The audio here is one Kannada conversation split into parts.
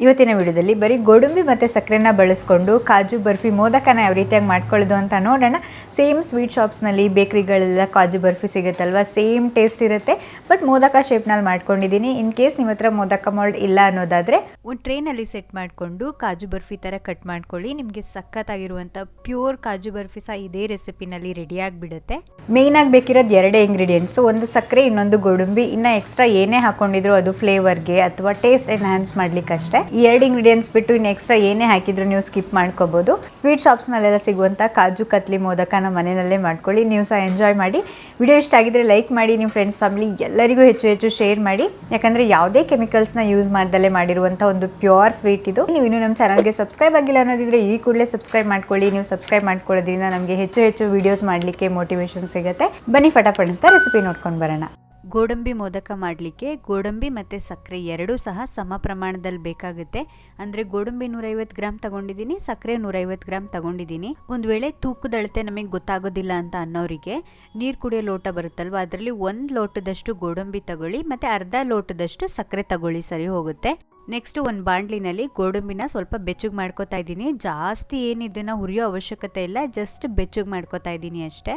ಇವತ್ತಿನ ವಿಡಿಯೋದಲ್ಲಿ ಬರೀ ಗೋಡಂಬಿ ಮತ್ತು ಸಕ್ಕರೆನ ಬಳಸ್ಕೊಂಡು ಕಾಜು ಬರ್ಫಿ ಮೋದಕನ ಯಾವ ರೀತಿಯಾಗಿ ಮಾಡ್ಕೊಳ್ಳೋದು ಅಂತ ನೋಡೋಣ. ಸೇಮ್ ಸ್ವೀಟ್ ಶಾಪ್ಸ್ನಲ್ಲಿ ಬೇಕ್ರಿಗಳೆಲ್ಲ ಕಾಜು ಬರ್ಫಿ ಸಿಗುತ್ತಲ್ವ? ಸೇಮ್ ಟೇಸ್ಟ್ ಇರುತ್ತೆ. ಬಟ್ ಮೋದಕ ಶೇಪ್ನಲ್ಲಿ ಮಾಡ್ಕೊಂಡಿದ್ದೀನಿ. ಇನ್ ಕೇಸ್ ನಿಮ್ಮ ಹತ್ರ ಮೋದಕ ಮಾಲ್ಡ್ ಇಲ್ಲ ಅನ್ನೋದಾದರೆ ಒಂದು ಟ್ರೇನಲ್ಲಿ ಸೆಟ್ ಮಾಡಿಕೊಂಡು ಕಾಜು ಬರ್ಫಿ ಥರ ಕಟ್ ಮಾಡ್ಕೊಳ್ಳಿ. ನಿಮಗೆ ಸಖತ್ತಾಗಿರುವಂಥ ಪ್ಯೂರ್ ಕಾಜು ಬರ್ಫಿ ಸಹ ಇದೇ ರೆಸಿಪಿನಲ್ಲಿ ರೆಡಿ ಆಗಿಬಿಡುತ್ತೆ. ಮೇಯ್ನಾಗಿ ಬೇಕಿರೋದು ಎರಡೇ ಇಂಗ್ರೀಡಿಯೆಂಟ್ಸು ಒಂದು ಸಕ್ಕರೆ, ಇನ್ನೊಂದು ಗೋಡಂಬಿ. ಇನ್ನು ಎಕ್ಸ್ಟ್ರಾ ಏನೇ ಹಾಕ್ಕೊಂಡಿದ್ರು ಅದು ಫ್ಲೇವರ್ಗೆ ಅಥವಾ ಟೇಸ್ಟ್ ಎನ್ಹ್ಯಾನ್ಸ್ ಮಾಡ್ಲಿಕ್ಕೆ ಅಷ್ಟೇ ಈ ಎರಡು ಇಂಗ್ರೀಡಿಯೆಂಟ್ಸ್ ಬಿಟ್ಟು ಇನ್ನು ಎಕ್ಸ್ಟ್ರಾ ಏನೇ ಹಾಕಿದ್ರು ನೀವು ಸ್ಕಿಪ್ ಮಾಡ್ಕೋಬಹುದು ಸ್ವೀಟ್ ಶಾಪ್ಸ್ನಲ್ಲೆಲ್ಲ ಸಿಗುವಂಥ ಕಾಜು, ಕತ್ಲಿ ಮೋದಕನ ಮನೆಯಲ್ಲೇ ಮಾಡ್ಕೊಳ್ಳಿ. ನೀವು ಸಹ ಎಂಜಾಯ್ ಮಾಡಿ. ವಿಡಿಯೋ ಇಷ್ಟ ಆಗಿದ್ರೆ ಲೈಕ್ ಮಾಡಿ ನಿಮ್ಮ ಫ್ರೆಂಡ್ಸ್ ಫ್ಯಾಮಿಲಿ ಎಲ್ಲರಿಗೂ ಹೆಚ್ಚು ಹೆಚ್ಚು ಶೇರ್ ಮಾಡಿ. ಯಾಕಂದ್ರೆ ಯಾವುದೇ ಕೆಮಿಕಲ್ಸ್ನ ಯೂಸ್ ಮಾಡ್ದಲ್ಲೇ ಮಾಡಿರುವಂಥ ಒಂದು ಪ್ಯೂರ್ ಸ್ವೀಟ್ ಇದು. ನೀವು ಇನ್ನೂ ನಮ್ಮ ಚಾನಲ್ಗೆ ಸಬ್ಸ್ಕ್ರೈಬ್ ಆಗಿಲ್ಲ ಅನ್ನೋದಿದ್ರೆ ಈ ಕೂಡಲೇ ಸಬ್ಸ್ಕ್ರೈಬ್ ಮಾಡ್ಕೊಳ್ಳಿ. ನೀವು ಸಬ್ಸ್ಕ್ರೈಬ್ ಮಾಡ್ಕೊಳ್ಳೋದ್ರಿಂದ ನಮಗೆ ಹೆಚ್ಚು ಹೆಚ್ಚು ವಿಡಿಯೋಸ್ ಮಾಡಲಿಕ್ಕೆ ಮೋಟಿವೇಶನ್ ಸಿಗುತ್ತೆ. ಬನ್ನಿ, ಫಟಾಫಟ್ ಅಂತ ರೆಸಿಪಿ ನೋಡ್ಕೊಂಡು ಬರೋಣ. ಗೋಡಂಬಿ ಮೋದಕ ಮಾಡಲಿಕ್ಕೆ ಗೋಡಂಬಿ ಮತ್ತು ಸಕ್ಕರೆ ಎರಡೂ ಸಹ ಸಮ ಪ್ರಮಾಣದಲ್ಲಿ ಬೇಕಾಗುತ್ತೆ. ಅಂದರೆ ಗೋಡಂಬಿ ನೂರೈವತ್ತು ಗ್ರಾಮ್ ತಗೊಂಡಿದ್ದೀನಿ, ಸಕ್ಕರೆ ನೂರೈವತ್ತು ಗ್ರಾಮ್ ತಗೊಂಡಿದ್ದೀನಿ. ಒಂದು ವೇಳೆ ತೂಕದ ಅಳತೆ ನಮಗೆ ಗೊತ್ತಾಗೋದಿಲ್ಲ ಅಂತ ಅನ್ನೋರಿಗೆ ನೀರು ಕುಡಿಯೋ ಲೋಟ ಬರುತ್ತಲ್ವ, ಅದರಲ್ಲಿ ಒಂದು ಲೋಟದಷ್ಟು ಗೋಡಂಬಿ ತಗೊಳ್ಳಿ, ಮತ್ತು ಅರ್ಧ ಲೋಟದಷ್ಟು ಸಕ್ಕರೆ ತಗೊಳ್ಳಿ ಸರಿ ಹೋಗುತ್ತೆ. ನೆಕ್ಸ್ಟ್ ಒಂದು ಬಾಂಡ್ಲಿನಲ್ಲಿ ಗೋಡಂಬಿನ ಸ್ವಲ್ಪ ಬೆಚ್ಚಗೆ ಮಾಡ್ಕೋತಾ ಇದ್ದೀನಿ. ಜಾಸ್ತಿ ಏನಿದನ್ನು ಹುರಿಯೋ ಅವಶ್ಯಕತೆ ಇಲ್ಲ, ಜಸ್ಟ್ ಬೆಚ್ಚಗೆ ಮಾಡ್ಕೋತಾ ಇದ್ದೀನಿ ಅಷ್ಟೇ.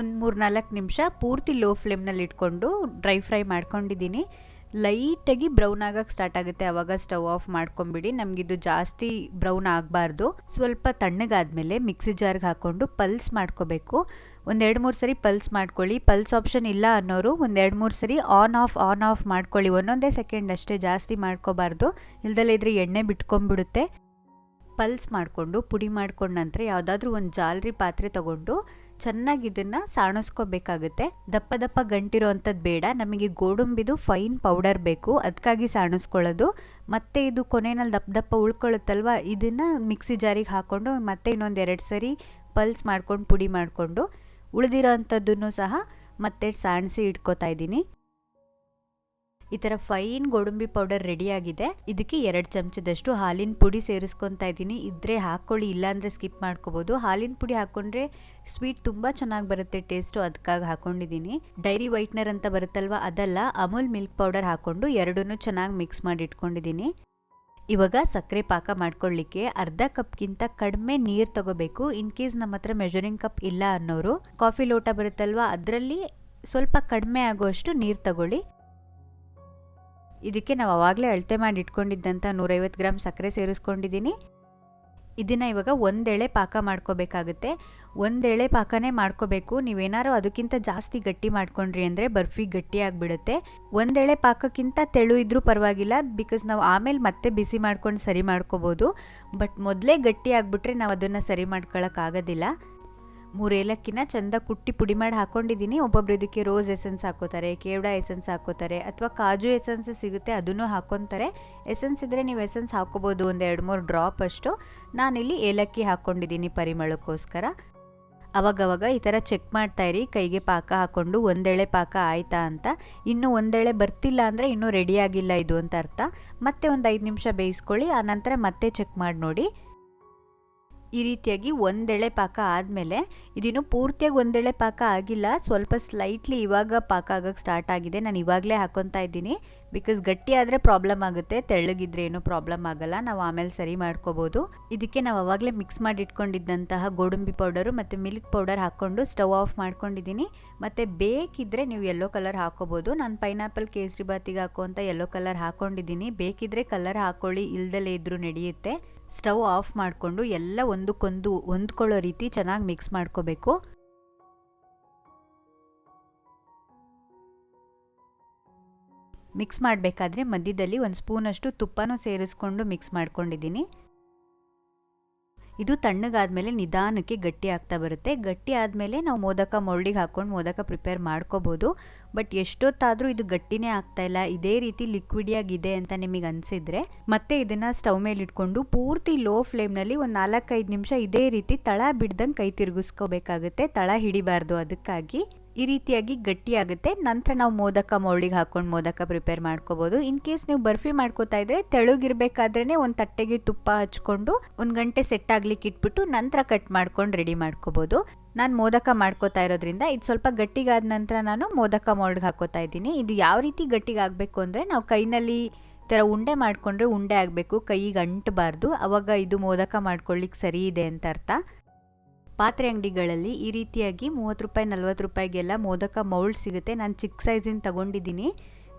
ಒಂದು ಮೂರು ನಾಲ್ಕು ನಿಮಿಷ ಪೂರ್ತಿ ಲೋ ಫ್ಲೇಮ್ನಲ್ಲಿ ಇಟ್ಕೊಂಡು ಡ್ರೈ ಫ್ರೈ ಮಾಡ್ಕೊಂಡಿದ್ದೀನಿ. ಲೈಟಾಗಿ ಬ್ರೌನ್ ಆಗಕ್ಕೆ ಸ್ಟಾರ್ಟ್ ಆಗುತ್ತೆ. ಅವಾಗ ಸ್ಟವ್ ಆಫ್ ಮಾಡ್ಕೊಂಬಿಡಿ. ನಮಗಿದು ಜಾಸ್ತಿ ಬ್ರೌನ್ ಆಗಬಾರ್ದು. ಸ್ವಲ್ಪ ತಣ್ಣಗಾದಮೇಲೆ ಮಿಕ್ಸಿ ಜಾರ್ಗೆ ಹಾಕ್ಕೊಂಡು ಪಲ್ಸ್ ಮಾಡ್ಕೋಬೇಕು. ಒಂದೆರಡು ಮೂರು ಸರಿ ಪಲ್ಸ್ ಮಾಡ್ಕೊಳ್ಳಿ. ಪಲ್ಸ್ ಆಪ್ಷನ್ ಇಲ್ಲ ಅನ್ನೋರು ಒಂದೆರಡು ಮೂರು ಸರಿ ಆನ್ ಆಫ್ ಆನ್ ಆಫ್ ಮಾಡ್ಕೊಳ್ಳಿ. ಒಂದೊಂದೇ ಸೆಕೆಂಡ್ ಅಷ್ಟೇ ಜಾಸ್ತಿ ಮಾಡ್ಕೋಬಾರ್ದು. ಇಲ್ದಲ್ಲೇ ಇದ್ರೆ ಎಣ್ಣೆ ಬಿಟ್ಕೊಂಬಿಡುತ್ತೆ. ಪಲ್ಸ್ ಮಾಡಿಕೊಂಡು ಪುಡಿ ಮಾಡ್ಕೊಂಡ ನಂತರ ಯಾವುದಾದ್ರೂ ಒಂದು ಜಾಲರಿ ಪಾತ್ರೆ ತಗೊಂಡು ಚೆನ್ನಾಗಿ ಇದನ್ನು ಸಾಣಿಸ್ಕೋಬೇಕಾಗುತ್ತೆ. ದಪ್ಪ ದಪ್ಪ ಗಂಟಿರೋ ಅಂಥದ್ದು ಬೇಡ. ನಮಗೆ ಗೋಡಂಬಿದು ಫೈನ್ ಪೌಡರ್ ಬೇಕು. ಅದಕ್ಕಾಗಿ ಸಾಣಿಸ್ಕೊಳ್ಳೋದು. ಮತ್ತೆ ಇದು ಕೊನೆಯಲ್ಲಿ ದಪ್ಪ ದಪ್ಪ ಉಳ್ಕೊಳ್ಳುತ್ತಲ್ವ? ಇದನ್ನು ಮಿಕ್ಸಿ ಜಾರಿಗೆ ಹಾಕ್ಕೊಂಡು ಮತ್ತೆ ಇನ್ನೊಂದು ಎರಡು ಸರಿ ಪಲ್ಸ್ ಮಾಡ್ಕೊಂಡು ಪುಡಿ ಮಾಡಿಕೊಂಡು ಉಳಿದಿರೋ ಅಂಥದ್ದನ್ನು ಸಹ ಮತ್ತೆ ಸಾಣಿಸಿ ಇಟ್ಕೋತಾ ಇದ್ದೀನಿ. ಈ ಥರ ಫೈನ್ ಗೋಡಂಬಿ ಪೌಡರ್ ರೆಡಿಯಾಗಿದೆ ಇದಕ್ಕೆ ಎರಡು ಚಮಚದಷ್ಟು ಹಾಲಿನ ಪುಡಿ ಸೇರಿಸ್ಕೊತಾ ಇದ್ದೀನಿ. ಇದ್ರೆ ಹಾಕ್ಕೊಳ್ಳಿ, ಇಲ್ಲಾಂದರೆ ಸ್ಕಿಪ್ ಮಾಡ್ಕೋಬೋದು. ಹಾಲಿನ ಪುಡಿ ಹಾಕ್ಕೊಂಡ್ರೆ ಸ್ವೀಟ್ ತುಂಬ ಚೆನ್ನಾಗಿ ಬರುತ್ತೆ, ಟೇಸ್ಟು ಅದಕ್ಕಾಗಿ ಹಾಕೊಂಡಿದ್ದೀನಿ. ಡೈರಿ ವೈಟ್ನರ್ ಅಂತ ಬರುತ್ತಲ್ವ, ಅದಲ್ಲ, ಅಮೂಲ್ ಮಿಲ್ಕ್ ಪೌಡರ್ ಹಾಕ್ಕೊಂಡು ಎರಡನ್ನೂ ಚೆನ್ನಾಗಿ ಮಿಕ್ಸ್ ಮಾಡಿ ಇಟ್ಕೊಂಡಿದ್ದೀನಿ. ಇವಾಗ ಸಕ್ಕರೆ ಪಾಕ ಮಾಡ್ಕೊಳ್ಳಿಕ್ಕೆ ಅರ್ಧ ಕಪ್ಗಿಂತ ಕಡಿಮೆ ನೀರು ತಗೋಬೇಕು. ಇನ್ ಕೇಸ್ ನಮ್ಮ ಹತ್ರ ಮೆಜರಿಂಗ್ ಕಪ್ ಇಲ್ಲ ಅನ್ನೋರು, ಕಾಫಿ ಲೋಟ ಬರುತ್ತಲ್ವ, ಅದರಲ್ಲಿ ಸ್ವಲ್ಪ ಕಡಿಮೆ ಆಗೋಷ್ಟು ನೀರು ತಗೊಳ್ಳಿ. ಇದಕ್ಕೆ ನಾವು ಆವಾಗಲೇ ಅಳತೆ ಮಾಡಿ ಇಟ್ಕೊಂಡಿದ್ದಂಥ ನೂರೈವತ್ತು ಗ್ರಾಮ್ ಸಕ್ಕರೆ ಸೇರಿಸ್ಕೊಂಡಿದ್ದೀನಿ ಇದನ್ನು ಇವಾಗ ಒಂದೆಳೆ ಪಾಕ ಮಾಡ್ಕೋಬೇಕಾಗುತ್ತೆ. ಒಂದೆಳೆ ಪಾಕನೇ ಮಾಡ್ಕೋಬೇಕು. ನೀವೇನಾರು ಅದಕ್ಕಿಂತ ಜಾಸ್ತಿ ಗಟ್ಟಿ ಮಾಡ್ಕೊಂಡ್ರಿ ಅಂದರೆ ಬರ್ಫಿ ಗಟ್ಟಿ ಆಗಿಬಿಡುತ್ತೆ. ಒಂದೆಳೆ ಪಾಕಕ್ಕಿಂತ ತೆಳು ಇದ್ರೂ ಪರವಾಗಿಲ್ಲ ಬಿಕಾಸ್ ನಾವು ಆಮೇಲೆ ಮತ್ತೆ ಬಿಸಿ ಮಾಡ್ಕೊಂಡು ಸರಿ ಮಾಡ್ಕೋಬೋದು. ಬಟ್ ಮೊದಲೇ ಗಟ್ಟಿ ಆಗಿಬಿಟ್ರೆ ನಾವು ಅದನ್ನು ಸರಿ ಮಾಡ್ಕೊಳಕ್ಕಾಗೋದಿಲ್ಲ ಮೂರು ಏಲಕ್ಕಿನ ಚಂದ ಕುಟ್ಟಿ ಪುಡಿ ಮಾಡಿ ಹಾಕೊಂಡಿದ್ದೀನಿ. ಒಬ್ಬೊಬ್ರು ಇದಕ್ಕೆ ರೋಸ್ ಎಸೆನ್ಸ್ ಹಾಕೋತಾರೆ, ಕೇವಡ ಎಸೆನ್ಸ್ ಹಾಕೋತಾರೆ ಅಥವಾ ಕಾಜು ಎಸೆನ್ಸ್ ಸಿಗುತ್ತೆ ಅದನ್ನು ಹಾಕೊತಾರೆ. ಎಸೆನ್ಸ್ ಇದ್ದರೆ ನೀವು ಎಸೆನ್ಸ್ ಹಾಕೋಬೋದು ಒಂದು ಎರಡು ಮೂರು ಡ್ರಾಪ್ ಅಷ್ಟು. ನಾನಿಲ್ಲಿ ಏಲಕ್ಕಿ ಹಾಕ್ಕೊಂಡಿದ್ದೀನಿ ಪರಿಮಳಕ್ಕೋಸ್ಕರ. ಅವಾಗವಾಗ ಈ ಥರ ಚೆಕ್ ಮಾಡ್ತಾ ಇರಿ, ಕೈಗೆ ಪಾಕ ಹಾಕ್ಕೊಂಡು ಒಂದೆಳೆ ಪಾಕ ಆಯ್ತಾ ಅಂತ. ಇನ್ನೂ ಒಂದೆಳೆ ಬರ್ತಿಲ್ಲ ಅಂದರೆ ಇನ್ನೂ ರೆಡಿಯಾಗಿಲ್ಲ ಇದು ಅಂತ ಅರ್ಥ. ಮತ್ತೆ ಒಂದು ಐದು ನಿಮಿಷ ಬೇಯಿಸ್ಕೊಳ್ಳಿ, ಆನಂತರ ಮತ್ತೆ ಚೆಕ್ ಮಾಡಿ ನೋಡಿ. ಈ ರೀತಿಯಾಗಿ ಒಂದೆಳೆ ಪಾಕ ಆದಮೇಲೆ ಇದಿನ್ನು ಪೂರ್ತಿಯಾಗಿ ಒಂದೆಳೆ ಪಾಕ ಆಗಿಲ್ಲ. ಸ್ವಲ್ಪ ಸ್ಲೈಟ್ಲಿ ಇವಾಗ ಪಾಕ ಆಗೋಕ್ಕೆ ಸ್ಟಾರ್ಟ್ ಆಗಿದೆ. ನಾನು ಇವಾಗಲೇ ಹಾಕೊತಾ ಇದ್ದೀನಿ. ಬಿಕಾಸ್ ಗಟ್ಟಿ ಆದರೆ ಪ್ರಾಬ್ಲಮ್ ಆಗುತ್ತೆ. ತೆಳ್ಳಗಿದ್ರೆ ಏನೂ ಪ್ರಾಬ್ಲಮ್ ಆಗಲ್ಲ. ನಾವು ಆಮೇಲೆ ಸರಿ ಮಾಡ್ಕೋಬೋದು. ಇದಕ್ಕೆ ನಾವು ಅವಾಗಲೇ ಮಿಕ್ಸ್ ಮಾಡಿ ಇಟ್ಕೊಂಡಿದ್ದಂತಹ ಗೋಡಂಬಿ ಪೌಡರು ಮತ್ತು ಮಿಲ್ಕ್ ಪೌಡರ್ ಹಾಕ್ಕೊಂಡು ಸ್ಟವ್ ಆಫ್ ಮಾಡ್ಕೊಂಡಿದ್ದೀನಿ. ಮತ್ತು ಬೇಕಿದ್ದರೆ ನೀವು ಯೆಲ್ಲೋ ಕಲರ್ ಹಾಕೋಬೋದು. ನಾನು ಪೈನಾಪಲ್ ಕೇಸರಿ ಬಾತಿಗೆ ಹಾಕುವಂಥ ಯೆಲ್ಲೋ ಕಲರ್ ಹಾಕ್ಕೊಂಡಿದ್ದೀನಿ ಬೇಕಿದ್ದರೆ ಕಲರ್ ಹಾಕ್ಕೊಳ್ಳಿ ಇಲ್ದಲೇ ಇದ್ದರೂ ನಡೆಯುತ್ತೆ. ಸ್ಟವ್ ಆಫ್ ಮಾಡಿಕೊಂಡು ಎಲ್ಲ ಒಂದಕ್ಕೊಂದು ಹೊಂದ್ಕೊಳ್ಳೋ ರೀತಿ ಚೆನ್ನಾಗಿ ಮಿಕ್ಸ್ ಮಾಡ್ಕೋಬೇಕು. ಮಿಕ್ಸ್ ಮಾಡಬೇಕಾದ್ರೆ ಮಧ್ಯದಲ್ಲಿ ಒಂದು ಸ್ಪೂನಷ್ಟು ತುಪ್ಪನೂ ಸೇರಿಸ್ಕೊಂಡು ಮಿಕ್ಸ್ ಮಾಡ್ಕೊಂಡಿದ್ದೀನಿ. ಇದು ತಣ್ಣಗಾದ್ಮೇಲೆ ನಿಧಾನಕ್ಕೆ ಗಟ್ಟಿ ಆಗ್ತಾ ಬರುತ್ತೆ. ಗಟ್ಟಿ ಆದಮೇಲೆ ನಾವು ಮೋದಕ ಮೊರಳಿಗೆ ಹಾಕ್ಕೊಂಡು ಮೋದಕ ಪ್ರಿಪೇರ್ ಮಾಡ್ಕೋಬೋದು. ಬಟ್ ಎಷ್ಟೊತ್ತಾದರೂ ಇದು ಗಟ್ಟಿನೇ ಆಗ್ತಾ ಇಲ್ಲ. ಇದೇ ರೀತಿ ಲಿಕ್ವಿಡಿಯಾಗಿದೆ ಅಂತ ನಿಮಗೆ ಅನಿಸಿದ್ರೆ ಮತ್ತೆ ಇದನ್ನು ಸ್ಟವ್ ಮೇಲೆ ಇಟ್ಕೊಂಡು ಪೂರ್ತಿ ಲೋ ಫ್ಲೇಮ್ನಲ್ಲಿ ಒಂದು ನಾಲ್ಕೈದು ನಿಮಿಷ ಇದೇ ರೀತಿ ತಳ ಬಿಡ್ದಂಗೆ ಕೈ ತಿರುಗಿಸ್ಕೋಬೇಕಾಗುತ್ತೆ. ತಳ ಹಿಡಿಬಾರ್ದು ಅದಕ್ಕಾಗಿ. ಈ ರೀತಿಯಾಗಿ ಗಟ್ಟಿಯಾಗುತ್ತೆ. ನಂತರ ನಾವು ಮೋದಕ ಮೌಳಿಗೆ ಹಾಕೊಂಡು ಮೋದಕ ಪ್ರಿಪೇರ್ ಮಾಡ್ಕೋಬೋದು. ಇನ್ ಕೇಸ್ ನೀವು ಬರ್ಫಿ ಮಾಡ್ಕೋತಾ ಇದ್ರೆ ತೆಳುಗಿರ್ಬೇಕಾದ್ರೆ ಒಂದು ತಟ್ಟೆಗೆ ತುಪ್ಪ ಹಚ್ಕೊಂಡು ಒಂದು ಗಂಟೆ ಸೆಟ್ ಆಗ್ಲಿಕ್ಕೆ ಇಟ್ಬಿಟ್ಟು ನಂತರ ಕಟ್ ಮಾಡ್ಕೊಂಡು ರೆಡಿ ಮಾಡ್ಕೋಬೋದು. ನಾನು ಮೋದಕ ಮಾಡ್ಕೋತಾ ಇರೋದ್ರಿಂದ ಇದು ಸ್ವಲ್ಪ ಗಟ್ಟಿಗಾದ ನಂತರ ನಾನು ಮೋದಕ ಮೋಲ್ಡ್ಗೆ ಹಾಕೋತಾ ಇದ್ದೀನಿ. ಇದು ಯಾವ ರೀತಿ ಗಟ್ಟಿಗಾಗಬೇಕು ಅಂದರೆ ನಾವು ಕೈನಲ್ಲಿ ಥರ ಉಂಡೆ ಮಾಡಿಕೊಂಡ್ರೆ ಉಂಡೆ ಆಗಬೇಕು. ಕೈಗೆ ಅಂಟಬಾರ್ದು. ಅವಾಗ ಇದು ಮೋದಕ ಮಾಡ್ಕೊಳ್ಳಿಕ್ಕೆ ಸರಿ ಇದೆ ಅಂತ ಅರ್ಥ. ಪಾತ್ರೆ ಅಂಗಡಿಗಳಲ್ಲಿ ಈ ರೀತಿಯಾಗಿ ಮೂವತ್ತು ರೂಪಾಯಿ, ನಲ್ವತ್ತು ರೂಪಾಯಿಗೆಲ್ಲ ಮೋದಕ ಮೌಲ್ಡ್ ಸಿಗುತ್ತೆ. ನಾನು ಚಿಕ್ಕ ಸೈಜಿನ ತಗೊಂಡಿದ್ದೀನಿ.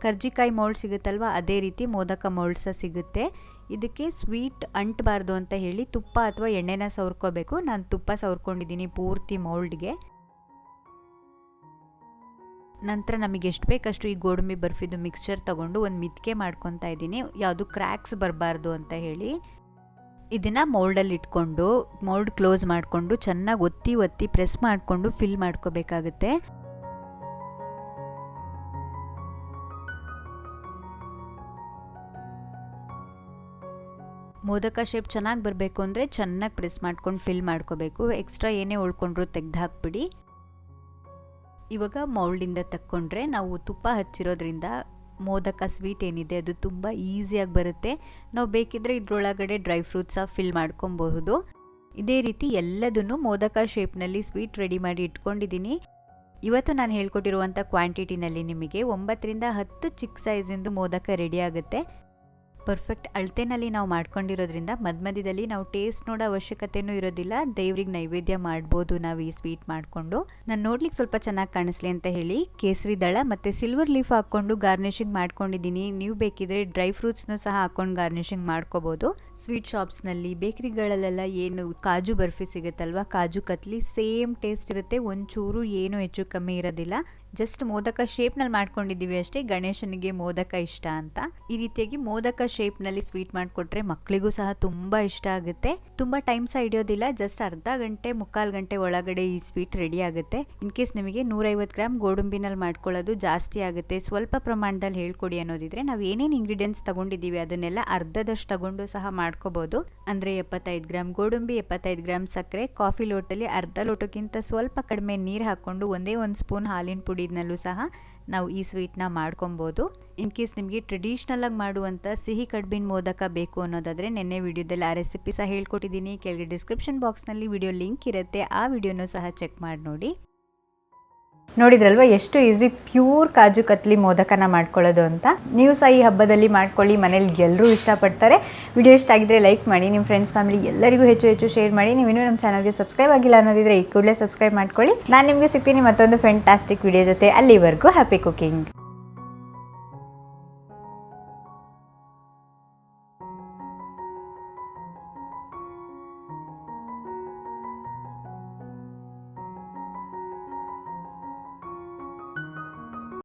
ಕರ್ಜಿಕಾಯಿ ಮೌಲ್ಡ್ ಸಿಗುತ್ತಲ್ವ? ಅದೇ ರೀತಿ ಮೋದಕ ಮೌಲ್ಡ್ ಸಹ ಸಿಗುತ್ತೆ. ಇದಕ್ಕೆ ಸ್ವೀಟ್ ಅಂಟಬಾರ್ದು ಅಂತ ಹೇಳಿ ತುಪ್ಪ ಅಥವಾ ಎಣ್ಣೆನ ಸವರ್ಕೋಬೇಕು. ನಾನು ತುಪ್ಪ ಸವರ್ಕೊಂಡಿದ್ದೀನಿ ಪೂರ್ತಿ ಮೌಲ್ಡ್ಗೆ. ನಂತರ ನಮಗೆ ಎಷ್ಟು ಬೇಕಷ್ಟು ಈ ಗೋಡಂಬಿ ಬರ್ಫಿದು ಮಿಕ್ಸ್ಚರ್ ತಗೊಂಡು ಒಂದು ಮಿತ್ಕೆ ಮಾಡ್ಕೊತಾ ಇದ್ದೀನಿ. ಯಾವುದು ಕ್ರ್ಯಾಕ್ಸ್ ಬರಬಾರ್ದು ಅಂತ ಹೇಳಿ. ಇದನ್ನು ಮೋಲ್ಡಲ್ಲಿ ಇಟ್ಕೊಂಡು ಮೋಲ್ಡ್ ಕ್ಲೋಸ್ ಮಾಡಿಕೊಂಡು, ಚೆನ್ನಾಗಿ ಒತ್ತಿ ಒತ್ತಿ ಪ್ರೆಸ್ ಮಾಡಿಕೊಂಡು ಫಿಲ್ ಮಾಡ್ಕೋಬೇಕಾಗುತ್ತೆ. ಮೋದಕ ಶೇಪ್ ಚೆನ್ನಾಗಿ ಬರಬೇಕು ಅಂದರೆ ಚೆನ್ನಾಗಿ ಪ್ರೆಸ್ ಮಾಡ್ಕೊಂಡು ಫಿಲ್ ಮಾಡ್ಕೋಬೇಕು. ಎಕ್ಸ್ಟ್ರಾ ಏನೇ ಉಳ್ಕೊಂಡ್ರು ತೆಗ್ದು ಹಾಕ್ಬಿಡಿ ಇವಾಗ ಮೌಲ್ಡಿಂದ ತಕ್ಕೊಂಡ್ರೆ ನಾವು ತುಪ್ಪ ಹಚ್ಚಿರೋದ್ರಿಂದ ಮೋದಕ ಸ್ವೀಟ್ ಏನಿದೆ, ಅದು ತುಂಬ ಈಸಿಯಾಗಿ ಬರುತ್ತೆ. ನಾವು ಬೇಕಿದ್ರೆ ಇದರೊಳಗಡೆ ಡ್ರೈ ಫ್ರೂಟ್ಸ ಫಿಲ್ ಮಾಡ್ಕೊಬಹುದು. ಇದೇ ರೀತಿ ಎಲ್ಲದನ್ನು ಮೋದಕ ಶೇಪ್ನಲ್ಲಿ ಸ್ವೀಟ್ ರೆಡಿ ಮಾಡಿ ಇಟ್ಕೊಂಡಿದ್ದೀನಿ ಇವತ್ತು ನಾನು ಹೇಳ್ಕೊಟ್ಟಿರುವಂಥ ಕ್ವಾಂಟಿಟಿನಲ್ಲಿ ನಿಮಗೆ ಒಂಬತ್ತರಿಂದ ಹತ್ತು ಚಿಕ್ಕ ಸೈಜಿಂದು ಮೋದಕ ರೆಡಿ ಆಗುತ್ತೆ. ಪರ್ಫೆಕ್ಟ್ ಅಳತೆನಲ್ಲಿ ನಾವು ಮಾಡ್ಕೊಂಡಿರೋದ್ರಿಂದ ಮಧ್ಯ ಮಧ್ಯದಲ್ಲಿ ನಾವು ಟೇಸ್ಟ್ ನೋಡೋ ಅವಶ್ಯಕತೆನೂ ಇರೋದಿಲ್ಲ. ದೇವ್ರಿಗೆ ನೈವೇದ್ಯ ಮಾಡ್ಬೋದು ನಾವು ಈ ಸ್ವೀಟ್ ಮಾಡಿಕೊಂಡು. ನಾನು ನೋಡ್ಲಿಕ್ಕೆ ಸ್ವಲ್ಪ ಚೆನ್ನಾಗಿ ಕಾಣಿಸ್ಲಿ ಅಂತ ಹೇಳಿ ಕೇಸರಿ ದಳ ಮತ್ತು ಸಿಲ್ವರ್ ಲೀಫ್ ಹಾಕ್ಕೊಂಡು ಗಾರ್ನಿಷಿಂಗ್ ಮಾಡ್ಕೊಂಡಿದ್ದೀನಿ. ನೀವು ಬೇಕಿದ್ರೆ ಡ್ರೈ ಫ್ರೂಟ್ಸ್ನು ಸಹ ಹಾಕ್ಕೊಂಡು ಗಾರ್ನಿಷಿಂಗ್ ಮಾಡ್ಕೋಬೋದು. ಸ್ವೀಟ್ ಶಾಪ್ಸ್ನಲ್ಲಿ ಬೇಕ್ರಿಗಳಲ್ಲೆಲ್ಲ ಏನು ಕಾಜು ಬರ್ಫಿ ಸಿಗುತ್ತಲ್ವ? ಕಾಜು ಕತ್ಲಿ ಸೇಮ್ ಟೇಸ್ಟ್ ಇರುತ್ತೆ. ಒಂಚೂರು ಏನು ಹೆಚ್ಚು ಕಮ್ಮಿ ಇರೋದಿಲ್ಲ. ಜಸ್ಟ್ ಮೋದಕ ಶೇಪ್ನಲ್ಲಿ ಮಾಡ್ಕೊಂಡಿದ್ದೀವಿ ಅಷ್ಟೇ. ಗಣೇಶನಿಗೆ ಮೋದಕ ಇಷ್ಟ ಅಂತ. ಈ ರೀತಿಯಾಗಿ ಮೋದಕ ಶೇಪ್ನಲ್ಲಿ ಸ್ವೀಟ್ ಮಾಡಿಕೊಟ್ರೆ ಮಕ್ಕಳಿಗೂ ಸಹ ತುಂಬ ಇಷ್ಟ ಆಗುತ್ತೆ. ತುಂಬ ಟೈಮ್ ಸಹ ಹಿಡಿಯೋದಿಲ್ಲ. ಜಸ್ಟ್ ಅರ್ಧ ಗಂಟೆ, ಮುಕ್ಕಾಲು ಗಂಟೆ ಒಳಗಡೆ ಈ ಸ್ವೀಟ್ ರೆಡಿ ಆಗುತ್ತೆ. ಇನ್ ಕೇಸ್ ನಿಮಗೆ ನೂರೈವತ್ತು ಗ್ರಾಮ್ ಗೋಡಂಬಿನಲ್ಲಿ ಮಾಡ್ಕೊಳ್ಳೋದು ಜಾಸ್ತಿ ಆಗುತ್ತೆ. ಸ್ವಲ್ಪ ಪ್ರಮಾಣದಲ್ಲಿ ಹೇಳ್ಕೊಡಿ ಅನ್ನೋದಿದ್ರೆ ನಾವು ಏನೇನು ಇಂಗ್ರೀಡಿಯೆಂಟ್ಸ್ ತಗೊಂಡಿದ್ದೀವಿ ಅದನ್ನೆಲ್ಲ ಅರ್ಧದಷ್ಟು ತಗೊಂಡು ಸಹ ಮಾಡ್ಕೋಬಹುದು ಅಂದರೆ ಎಪ್ಪತ್ತೈದು ಗ್ರಾಮ್ ಗೋಡಂಬಿ, ಎಪ್ಪತ್ತೈದು ಗ್ರಾಮ್ ಸಕ್ಕರೆ ಕಾಫಿ ಲೋಟಲ್ಲಿ ಅರ್ಧ ಲೋಟಕ್ಕಿಂತ ಸ್ವಲ್ಪ ಕಡಿಮೆ ನೀರು ಹಾಕ್ಕೊಂಡು ಒಂದೇ ಒಂದು ಸ್ಪೂನ್ ಹಾಲಿನ ಪುಡಿನಲ್ಲೂ ಸಹ ನಾವು ಈ ಸ್ವೀಟ್ನ ಮಾಡ್ಕೊಬೋದು. ಇನ್ ಕೇಸ್ ನಿಮಗೆ ಟ್ರೆಡಿಷ್ನಲಾಗಿ ಮಾಡುವಂಥ ಸಿಹಿ ಕಡ್ಬಿನ ಮೋದಕ ಬೇಕು ಅನ್ನೋದಾದರೆ ನಿನ್ನೆ ವಿಡಿಯೋದಲ್ಲಿ ಆ ರೆಸಿಪಿ ಸಹ ಹೇಳ್ಕೊಟ್ಟಿದ್ದೀನಿ. ಕೆಳಗೆ ಡಿಸ್ಕ್ರಿಪ್ಷನ್ ಬಾಕ್ಸ್ನಲ್ಲಿ ವಿಡಿಯೋ ಲಿಂಕ್ ಇರುತ್ತೆ. ಆ ವಿಡಿಯೋನೂ ಸಹ ಚೆಕ್ ಮಾಡಿ ನೋಡಿ ನೋಡಿದ್ರಲ್ವ, ಎಷ್ಟು ಈಸಿ ಪ್ಯೂರ್ ಕಾಜು ಕತ್ಲಿ ಮೋದಕನ ಮಾಡ್ಕೊಳ್ಳೋದು ಅಂತ? ನೀವು ಸಹ ಈ ಹಬ್ಬದಲ್ಲಿ ಮಾಡ್ಕೊಳ್ಳಿ, ಮನೇಲಿ ಎಲ್ಲರೂ ಇಷ್ಟಪಡ್ತಾರೆ. ವಿಡಿಯೋ ಇಷ್ಟ ಆಗಿದ್ರೆ ಲೈಕ್ ಮಾಡಿ, ನಿಮ್ಮ ಫ್ರೆಂಡ್ಸ್ ಫ್ಯಾಮಿಲಿ ಎಲ್ಲರಿಗೂ ಹೆಚ್ಚು ಹೆಚ್ಚು ಶೇರ್ ಮಾಡಿ. ನೀವು ಇನ್ನೂ ನಮ್ಮ ಚಾನಲ್ಗೆ ಸಬ್ಸ್ಕ್ರೈಬ್ ಆಗಿಲ್ಲ ಅನ್ನೋದಿದ್ರೆ ಈ ಕೂಡಲೇ ಸಬ್ಸ್ಕ್ರೈಬ್ ಮಾಡ್ಕೊಳ್ಳಿ. ನಾನು ನಿಮಗೆ ಸಿಗ್ತೀನಿ ಮತ್ತೊಂದು ಫ್ಯಾಂಟಾಸ್ಟಿಕ್ ವಿಡಿಯೋ ಜೊತೆ. ಅಲ್ಲಿವರೆಗೂ ಹ್ಯಾಪಿ ಕುಕಿಂಗ್